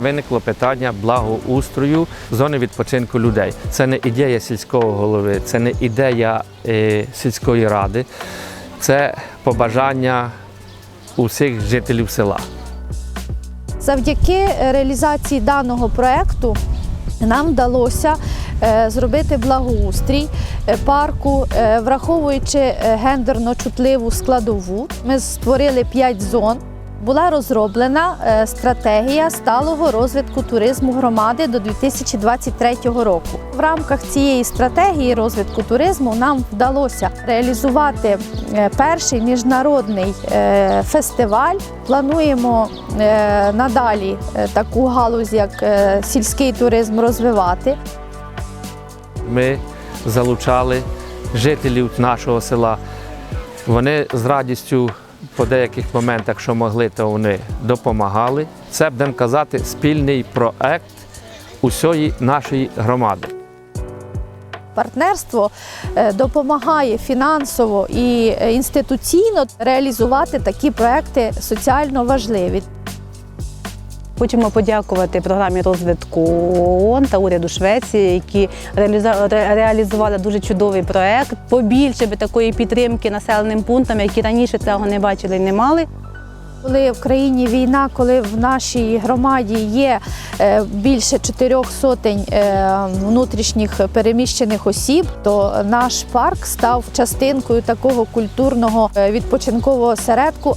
Виникло питання благоустрою зони відпочинку людей. Це не ідея сільського голови, це не ідея е, сільської ради, це побажання усіх жителів села. Завдяки реалізації даного проекту нам вдалося е, зробити благоустрій е, парку, враховуючи гендерно чутливу складову. Ми створили 5 зон. Була розроблена е, стратегія сталого розвитку туризму громади до 2023 року. В рамках цієї стратегії розвитку туризму нам вдалося реалізувати е, перший міжнародний е, фестиваль. Плануємо надалі таку галузь, як сільський туризм, розвивати. Ми залучали жителів нашого села. Вони з радістю по деяких моментах, що могли, то вони допомагали. Це будемо казати спільний проект усієї нашої громади. Партнерство е, допомагає фінансово і е, інституційно реалізувати такі проекти соціально важливі. Хочемо подякувати програмі розвитку ООН та уряду Швеції, які реалізували дуже чудовий проект. Побільше би такої підтримки населеним пунктам, які раніше цього не бачили і не мали. Коли в країні війна, коли в нашій громаді є е, більше чотирьох сотень е, внутрішніх переміщених осіб, то наш парк став частинкою такого культурного е, відпочинкового осередку.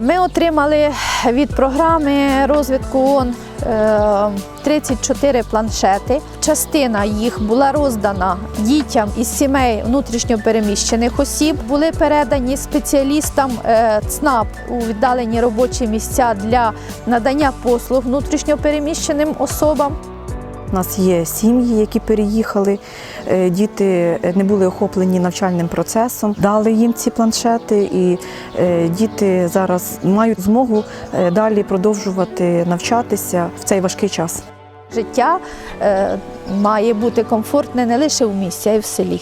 Ми отримали від програми розвитку ООН е, 34 планшети. Частина їх була роздана дітям із сімей внутрішньопереміщених осіб. Були передані спеціалістам е, ЦНАП у віддалені робочі місця для надання послуг внутрішньопереміщеним особам. У нас є сім'ї, які переїхали, е, діти не були охоплені навчальним процесом. Дали їм ці планшети, і е, діти зараз мають змогу е, далі продовжувати навчатися в цей важкий час. Життя е, має бути комфортне не лише в місті, а й в селі.